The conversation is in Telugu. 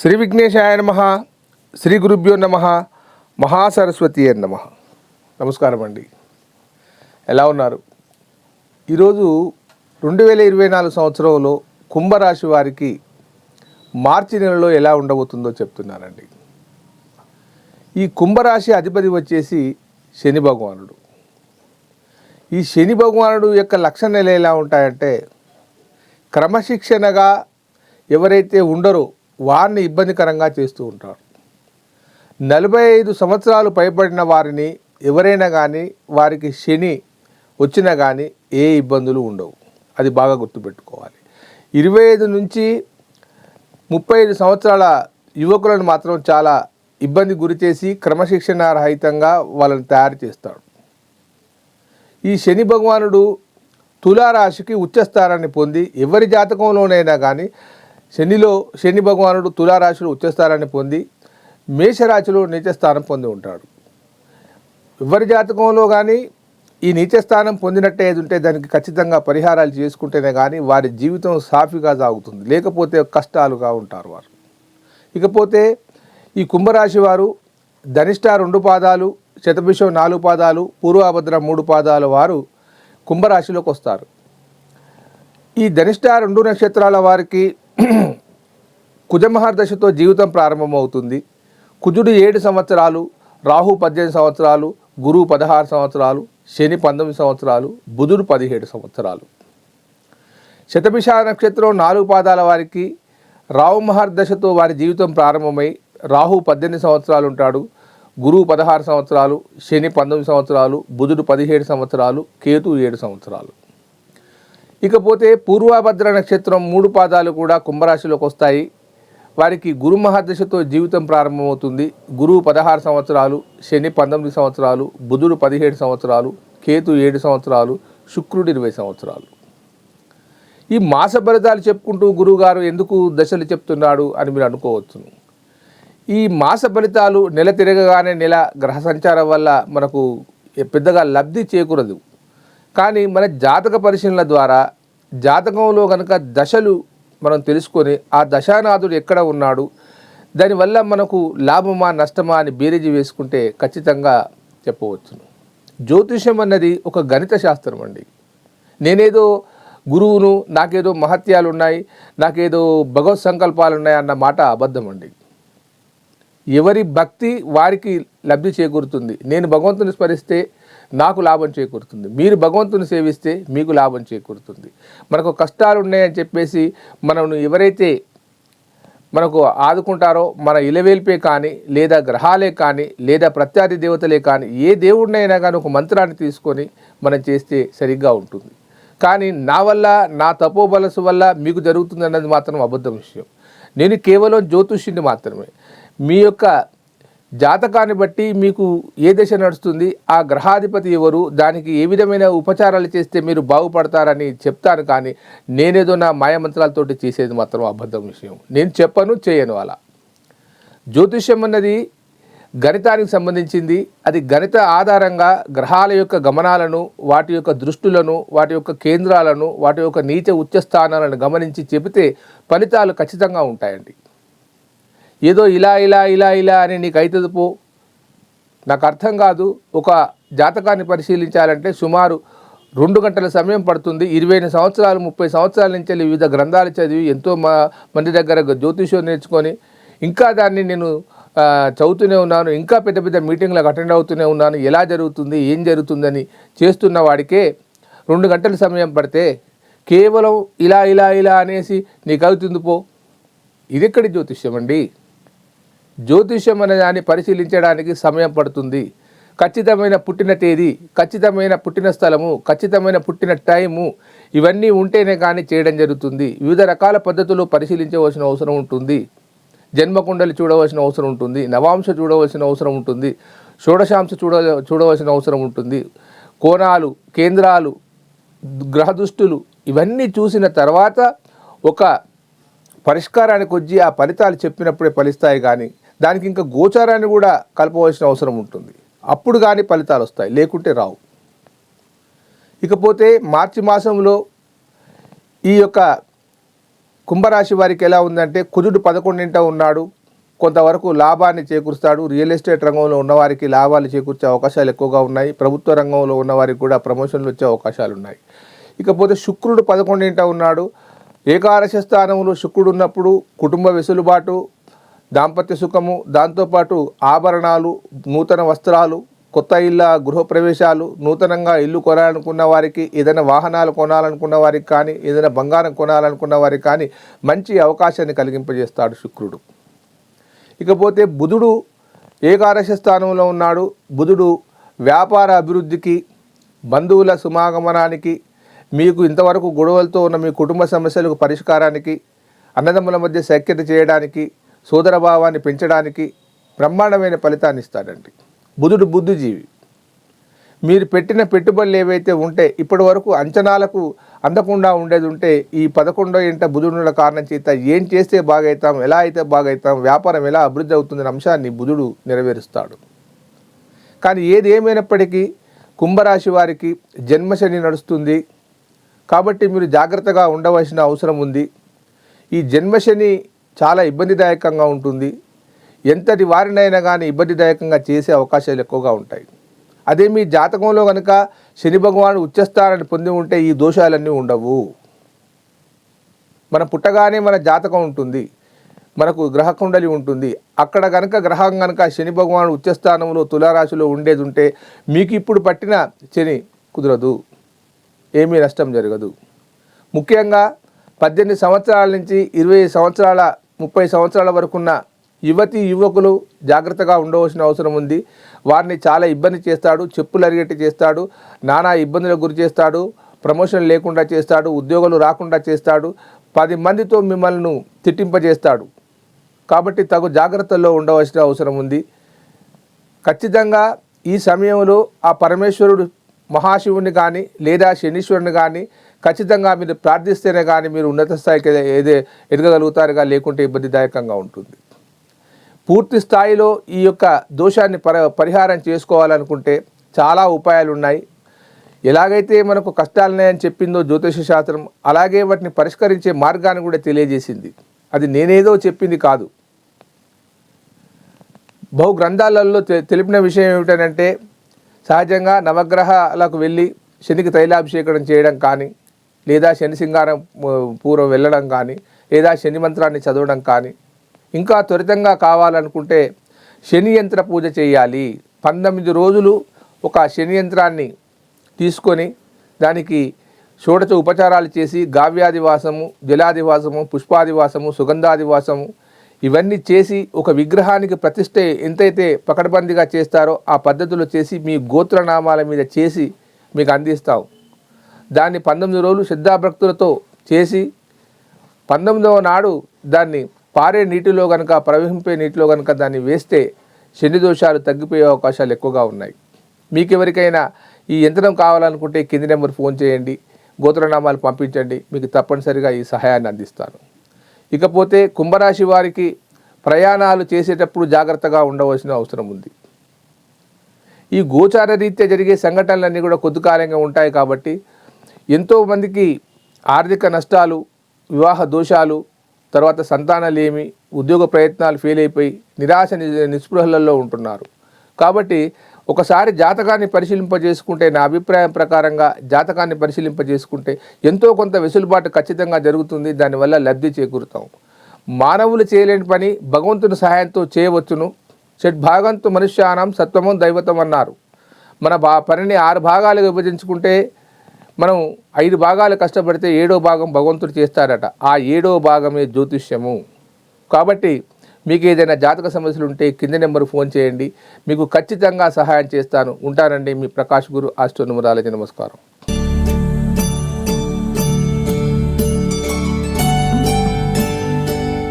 శ్రీ విఘ్నేశాయ నమ శ్రీ గురుభ్యో నమ మహాసరస్వతి నమ. నమస్కారం అండి. ఎలా ఉన్నారు? ఈరోజు రెండు వేల ఇరవై నాలుగు సంవత్సరంలో కుంభరాశి వారికి మార్చి నెలలో ఎలా ఉండబోతుందో చెప్తున్నానండి. ఈ కుంభరాశి అధిపతి వచ్చేసి శని భగవానుడు. ఈ శని భగవానుడు యొక్క లక్షణాలు ఎలా ఉంటాయంటే క్రమశిక్షణగా ఎవరైతే ఉండరో వారిని ఇబ్బందికరంగా చేస్తూ ఉంటారు. నలభై ఐదు సంవత్సరాలు పైబడిన వారిని ఎవరైనా కానీ వారికి శని వచ్చినా కానీ ఏ ఇబ్బందులు ఉండవు. అది బాగా గుర్తుపెట్టుకోవాలి. ఇరవై ఐదు నుంచి ముప్పై ఐదు సంవత్సరాల యువకులను మాత్రం చాలా ఇబ్బంది గురి చేసి క్రమశిక్షణ రహితంగా వాళ్ళని తయారు చేస్తాడు ఈ శని భగవానుడు తులారాశికి ఉచ్చస్థానాన్ని పొంది ఎవరి జాతకంలోనైనా కానీ శనిలో శని భగవానుడు తులారాశిలో ఉచ్చస్థానాన్ని పొంది మేషరాశిలో నీచస్థానం పొంది ఉంటాడు. ఎవరి జాతకంలో కానీ ఈ నీచస్థానం పొందినట్టే ఏది ఉంటే దానికి ఖచ్చితంగా పరిహారాలు చేసుకుంటేనే కానీ వారి జీవితం సాఫీగా సాగుతుంది. లేకపోతే కష్టాలుగా ఉంటారు వారు. ఇకపోతే ఈ కుంభరాశి వారు ధనిష్ట రెండు పాదాలు శతభిషం నాలుగు పాదాలు పూర్వాభద్ర మూడు పాదాల వారు కుంభరాశిలోకి వస్తారు. ఈ ధనిష్ట రెండు నక్షత్రాల వారికి కుజమహర్దశతో జీవితం ప్రారంభమవుతుంది. కుజుడు ఏడు సంవత్సరాలు రాహు పద్దెనిమిది సంవత్సరాలు గురువు పదహారు సంవత్సరాలు శని పంతొమ్మిది సంవత్సరాలు బుధుడు పదిహేడు సంవత్సరాలు. శతభిష నక్షత్రం నాలుగు పాదాల వారికి రాహు మహర్దశతో వారి జీవితం ప్రారంభమై రాహు పద్దెనిమిది సంవత్సరాలు ఉంటాడు గురువు పదహారు సంవత్సరాలు శని పంతొమ్మిది సంవత్సరాలు బుధుడు పదిహేడు సంవత్సరాలు కేతు ఏడు సంవత్సరాలు. ఇకపోతే పూర్వభద్ర నక్షత్రం మూడు పాదాలు కూడా కుంభరాశిలోకి వస్తాయి. వారికి గురు మహాదశతో జీవితం ప్రారంభమవుతుంది. గురువు పదహారు సంవత్సరాలు శని పంతొమ్మిది సంవత్సరాలు బుధుడు పదిహేడు సంవత్సరాలు కేతు ఏడు సంవత్సరాలు శుక్రుడు ఇరవై సంవత్సరాలు. ఈ మాస ఫలితాలు చెప్పుకుంటూ గురువుగారు ఎందుకు దశలు చెప్తున్నాడు అని మీరు అనుకోవచ్చును ఈ మాస ఫలితాలు నెల తిరగగానే నెల గ్రహ సంచారం వల్ల మనకు పెద్దగా లబ్ధి చేకూరదు. కానీ మన జాతక పరిశీలన ద్వారా జాతకంలో కనుక దశలు మనం తెలుసుకొని ఆ దశానాథుడు ఎక్కడ ఉన్నాడు దానివల్ల మనకు లాభమా నష్టమా అని బేరీజు వేసుకుంటే ఖచ్చితంగా చెప్పవచ్చును. జ్యోతిషం అన్నది ఒక గణిత శాస్త్రం అండి. నేనేదో గురువును నాకేదో మహత్యాలు ఉన్నాయి నాకేదో భగవత్ సంకల్పాలు ఉన్నాయి అన్న మాట అబద్ధం అండి. ఎవరి భక్తి వారికి లబ్ధి చేకూరుతుంది. నేను భగవంతుని స్మరిస్తే నాకు లాభం చేకూరుతుంది. మీరు భగవంతుని సేవిస్తే మీకు లాభం చేకూరుతుంది. మనకు కష్టాలు ఉన్నాయని చెప్పేసి మనం ఎవరైతే మనకు ఆదుకుంటారో మన ఇలవేల్పే కానీ లేదా గ్రహాలే కానీ లేదా ప్రత్యాది దేవతలే కానీ ఏ దేవుడినైనా కానీ ఒక మంత్రాన్ని తీసుకొని మనం చేస్తే సరిగ్గా ఉంటుంది. కానీ నా వల్ల నా తపోబలసు వల్ల మీకు జరుగుతుంది అన్నది మాత్రం అబద్ధం విషయం. నేను కేవలం జ్యోతిష్యుని మాత్రమే. మీ యొక్క జాతకాన్ని బట్టి మీకు ఏ దశ నడుస్తుంది? ఆ గ్రహాధిపతి ఎవరు? దానికి ఏ విధమైన ఉపచారాలు చేస్తే మీరు బాగుపడతారని చెప్తాను కానీ నేనేదో నా మాయమంత్రాలతోటి చేసేది మాత్రం అబద్ధం విషయం. నేను చెప్పను చేయను అలా. జ్యోతిష్యం అన్నది గణితానికి సంబంధించింది. అది గణిత ఆధారంగా గ్రహాల యొక్క గమనాలను వాటి యొక్క దృష్టులను వాటి యొక్క కేంద్రాలను వాటి యొక్క నీచ ఉచ్చస్థానాలను గమనించి చెబితే ఫలితాలు ఖచ్చితంగా ఉంటాయండి. ఏదో ఇలా ఇలా ఇలా ఇలా అని నీకు అవుతుంది పో. నాకు అర్థం కాదు. ఒక జాతకాన్ని పరిశీలించాలంటే సుమారు రెండు గంటల సమయం పడుతుంది. ఇరవై ఐదు సంవత్సరాలు ముప్పై సంవత్సరాల నుంచి వివిధ గ్రంథాలు చదివి ఎంతో మంది దగ్గర జ్యోతిష్యం నేర్చుకొని ఇంకా దాన్ని నేను చదువుతూనే ఉన్నాను. ఇంకా పెద్ద పెద్ద మీటింగ్లకు అటెండ్ అవుతూనే ఉన్నాను. ఎలా జరుగుతుంది ఏం జరుగుతుందని చేస్తున్న వాడికే రెండు గంటల సమయం పడితే కేవలం ఇలా ఇలా ఇలా అనేసి నీకు అవుతుంది పో. ఇది ఎక్కడి జ్యోతిష్యం అండి? జ్యోతిష్యం అనే దాన్ని పరిశీలించడానికి సమయం పడుతుంది. ఖచ్చితమైన పుట్టిన తేదీ ఖచ్చితమైన పుట్టిన స్థలము ఖచ్చితమైన పుట్టిన టైము ఇవన్నీ ఉంటేనే కానీ చేయడం జరుగుతుంది. వివిధ రకాల పద్ధతులు పరిశీలించవలసిన అవసరం ఉంటుంది. జన్మకుండలు చూడవలసిన అవసరం ఉంటుంది. నవాంశ చూడవలసిన అవసరం ఉంటుంది. షోడశాంశ చూడ చూడవలసిన అవసరం ఉంటుంది. కోణాలు కేంద్రాలు గ్రహదుష్టులు ఇవన్నీ చూసిన తర్వాత ఒక పరిష్కారానికి వచ్చి ఆ ఫలితాలు చెప్పినప్పుడే ఫలిస్తాయి కానీ దానికి ఇంకా గోచారాన్ని కూడా కలపవలసిన అవసరం ఉంటుంది. అప్పుడు కానీ ఫలితాలు వస్తాయి. లేకుంటే రావు. ఇకపోతే మార్చి మాసంలో ఈ యొక్క కుంభరాశి వారికి ఎలా ఉందంటే కుజుడు పదకొండింట ఉన్నాడు. కొంతవరకు లాభాన్ని చేకూరుస్తాడు. రియల్ ఎస్టేట్ రంగంలో ఉన్నవారికి లాభాలు చేకూర్చే అవకాశాలు ఎక్కువగా ఉన్నాయి. ప్రభుత్వ రంగంలో ఉన్నవారికి కూడా ప్రమోషన్లు వచ్చే అవకాశాలు ఉన్నాయి. ఇకపోతే శుక్రుడు పదకొండింట ఉన్నాడు. ఏకాదశ స్థానంలో శుక్రుడు ఉన్నప్పుడు కుటుంబ వెసులుబాటు దాంపత్య సుఖము దాంతోపాటు ఆభరణాలు నూతన వస్త్రాలు కొత్త ఇళ్ళ గృహప్రవేశాలు నూతనంగా ఇల్లు కొనాలనుకున్న వారికి ఏదైనా వాహనాలు కొనాలనుకున్న వారికి కానీ ఏదైనా బంగారం కొనాలనుకున్న వారికి కానీ మంచి అవకాశాన్ని కలిగింపజేస్తాడు శుక్రుడు. ఇకపోతే బుధుడు ఏకాదశ స్థానంలో ఉన్నాడు. బుధుడు వ్యాపార అభివృద్ధికి బంధువుల సుమాగమనానికి మీకు ఇంతవరకు గొడవలతో ఉన్న మీ కుటుంబ సమస్యలకు పరిష్కారానికి అన్నదమ్ముల మధ్య సఖ్యత చేయడానికి సోదరభావాన్ని పెంచడానికి బ్రహ్మాండమైన ఫలితాన్ని ఇస్తాడండి. బుధుడు బుద్ధిజీవి. మీరు పెట్టిన పెట్టుబడులు ఏవైతే ఉంటే ఇప్పటి వరకు అంచనాలకు అందకుండా ఉండేది ఉంటే ఈ పదకొండో ఇంట బుధుడుల కారణం చేత ఏం చేస్తే బాగైతాం ఎలా అయితే బాగైతాం వ్యాపారం ఎలా అభివృద్ధి అవుతుందనే అంశాన్ని బుధుడు నెరవేరుస్తాడు. కానీ ఏది ఏమైనప్పటికీ కుంభరాశి వారికి జన్మశని నడుస్తుంది. కాబట్టి మీరు జాగ్రత్తగా ఉండవలసిన అవసరం ఉంది. ఈ జన్మశని చాలా ఇబ్బందిదాయకంగా ఉంటుంది. ఎంతటి వారినైనా కానీ ఇబ్బందిదాయకంగా చేసే అవకాశాలు ఎక్కువగా ఉంటాయి. అదే మీ జాతకంలో కనుక శని భగవాను ఉచ్చస్థానాన్ని పొంది ఉంటే ఈ దోషాలన్నీ ఉండవు. మన పుట్టగానే మన జాతకం ఉంటుంది. మనకు గ్రహ కుండలి ఉంటుంది. అక్కడ కనుక గ్రహం కనుక శని భగవాను ఉచ్చస్థానంలో తులారాశిలో ఉండేది ఉంటే మీకు ఇప్పుడు పట్టిన శని కుదరదు. ఏమీ నష్టం జరగదు. ముఖ్యంగా పద్దెనిమిది సంవత్సరాల నుంచి ఇరవై సంవత్సరాల ముప్పై సంవత్సరాల వరకున్న యువతి యువకులు జాగ్రత్తగా ఉండవలసిన అవసరం ఉంది. వారిని చాలా ఇబ్బంది చేస్తాడు చెప్పులు అరిగేట్టు చేస్తాడు నానా ఇబ్బందులకు గురి చేస్తాడు ప్రమోషన్ లేకుండా చేస్తాడు ఉద్యోగాలు రాకుండా చేస్తాడు పది మందితో మిమ్మల్ని తిట్టింపజేస్తాడు. కాబట్టి తగు జాగ్రత్తల్లో ఉండవలసిన అవసరం ఉంది. ఖచ్చితంగా ఈ సమయంలో ఆ పరమేశ్వరుడు మహాశివుని కానీ లేదా శనీశ్వరుని కానీ ఖచ్చితంగా మీరు ప్రార్థిస్తేనే కానీ మీరు ఉన్నత స్థాయికి ఏదే ఎదగగలుగుతారుగా లేకుంటే ఇబ్బందిదాయకంగా ఉంటుంది. పూర్తి స్థాయిలో ఈ యొక్క దోషాన్ని పర పరిహారం చేసుకోవాలనుకుంటే చాలా ఉపాయాలు ఉన్నాయి ఎలాగైతే మనకు కష్టాలున్నాయని చెప్పిందో జ్యోతిష శాస్త్రం అలాగే వాటిని పరిష్కరించే మార్గాన్ని కూడా తెలియజేసింది. అది నేనేదో చెప్పింది కాదు. బహు గ్రంథాలలో తెలిపిన విషయం ఏమిటంటే సహజంగా నవగ్రహాలకు వెళ్ళి శనికి తైలాభిషేకం చేయడం కానీ లేదా శని సింగారం పూర్వం వెళ్ళడం కానీ లేదా శని మంత్రాన్ని చదవడం కానీ ఇంకా త్వరితంగా కావాలనుకుంటే శని యంత్ర పూజ చేయాలి. పంతొమ్మిది రోజులు ఒక శని యంత్రాన్ని తీసుకొని దానికి షోడచ ఉపచారాలు చేసి గావ్యాదివాసము జలాదివాసము పుష్పాదివాసము సుగంధాదివాసము ఇవన్నీ చేసి ఒక విగ్రహానికి ప్రతిష్ట ఎంతైతే పకడ్బందీగా చేస్తారో ఆ పద్ధతిలో చేసి మీ గోత్రనామాల మీద చేసి మీకు అందిస్తాం. దాన్ని పంతొమ్మిది రోజులు సిద్ధాభక్తులతో చేసి పంతొమ్మిదవ నాడు దాన్ని పారే నీటిలో కనుక ప్రవహింపే నీటిలో కనుక దాన్ని వేస్తే శని దోషాలు తగ్గిపోయే అవకాశాలు ఎక్కువగా ఉన్నాయి. మీకు ఎవరికైనా ఈ యంత్రం కావాలనుకుంటే కింది నెంబర్ ఫోన్ చేయండి గోత్రనామాలు పంపించండి మీకు తప్పనిసరిగా ఈ సహాయాన్ని అందిస్తాను. ఇకపోతే కుంభరాశి వారికి ప్రయాణాలు చేసేటప్పుడు జాగ్రత్తగా ఉండవలసిన అవసరం ఉంది. ఈ గోచార రీత్యా జరిగే సంఘటనలన్నీ కూడా కొద్ది కాలంగా ఉంటాయి కాబట్టి ఎంతోమందికి ఆర్థిక నష్టాలు వివాహ దోషాలు తర్వాత సంతానలేమి ఉద్యోగ ప్రయత్నాలు ఫెయిల్ అయిపోయి నిరాశ నిస్పృహలలో ఉంటున్నారు. కాబట్టి ఒకసారి జాతకాన్ని పరిశీలింపజేసుకుంటే నా అభిప్రాయం ప్రకారంగా జాతకాన్ని పరిశీలింపజేసుకుంటే ఎంతో కొంత వెసులుబాటు ఖచ్చితంగా జరుగుతుంది. దానివల్ల లబ్ధి చేకూరుతాం. మానవులు చేయలేని పని భగవంతుని సహాయంతో చేయవచ్చును. షడ్భాగంతో మనుష్యానం సత్వము దైవతం అన్నారు. మన బా పనిని ఆరు భాగాలుగా విభజించుకుంటే మనం ఐదు భాగాలు కష్టపడితే ఏడో భాగం భగవంతుడు చేస్తారట ఆ ఏడో భాగమే జ్యోతిష్యము. కాబట్టి మీకు ఏదైనా జాతక సమస్యలు ఉంటే కింద నెంబర్ ఫోన్ చేయండి. మీకు ఖచ్చితంగా సహాయం చేస్తాను. ఉంటానండి మీ ప్రకాష్ గురు ఆస్ట్రోనుమరాలజీ నమస్కారం.